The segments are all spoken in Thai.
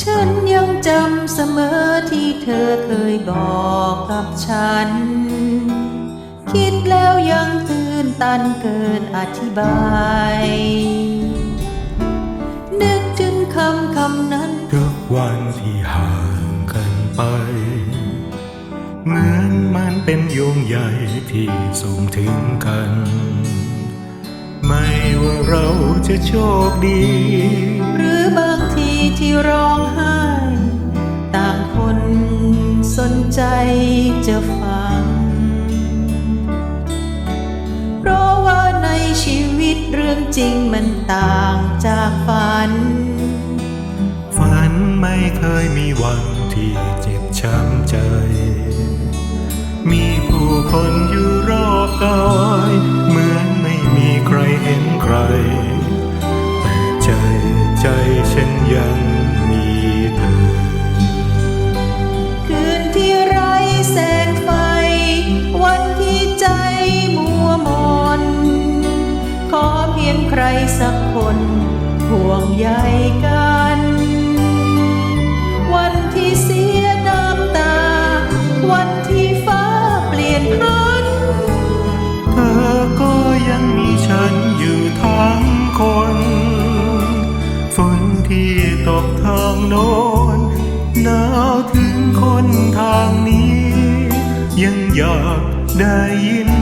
ฉันยังจำเสมอที่เธอเคยบอกกับฉัน คิดแล้วยังตื่นตันเกินอธิบาย นึกถึงคำคำนั้น ทุกวันที่ห่างกันไป เหมือนมันเป็นโยงใยที่ส่งถึงกัน ไม่ว่าเราจะโชคดี ที่ร้องไห้ ต่างคนสนใจจะฟัง เพราะว่าในชีวิตเรื่องจริงมันต่างจากฝัน ฝันไม่เคยมีวันที่เจ็บช้ำใจ มีผู้คนอยู่รอบกายเหมือนไม่มีใครเห็นใคร แต่ใจใจฉัน ยังมีเธอ คืนที่ไร้แสงไฟ วันที่ใจมัวมน ขอเพียงใครสักคนห่วงใยกันวัน ตกทางโน้นหนาวถึงคนทางนี้ ยังอยากได้ยิน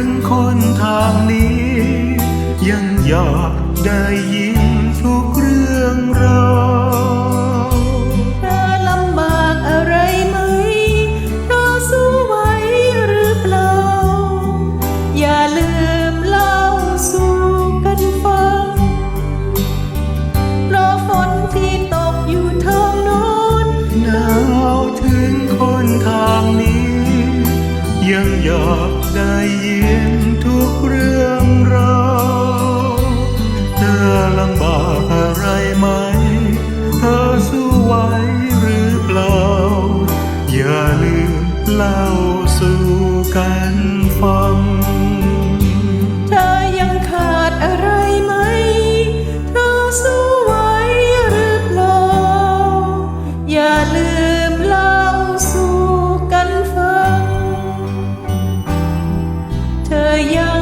ง คนทางนี้ ยังอยากได้ยินทุกเรื่องราวเธอลำบากอะไรไหมเธอสู้ไหวหรือเปล่า อย่าลืมเล่าสู่กันฟังเพราะฝนที่ตกอยู่ทางโน้นหนาวถึงคนทางนี้ ยังอยากได้ยิน สู่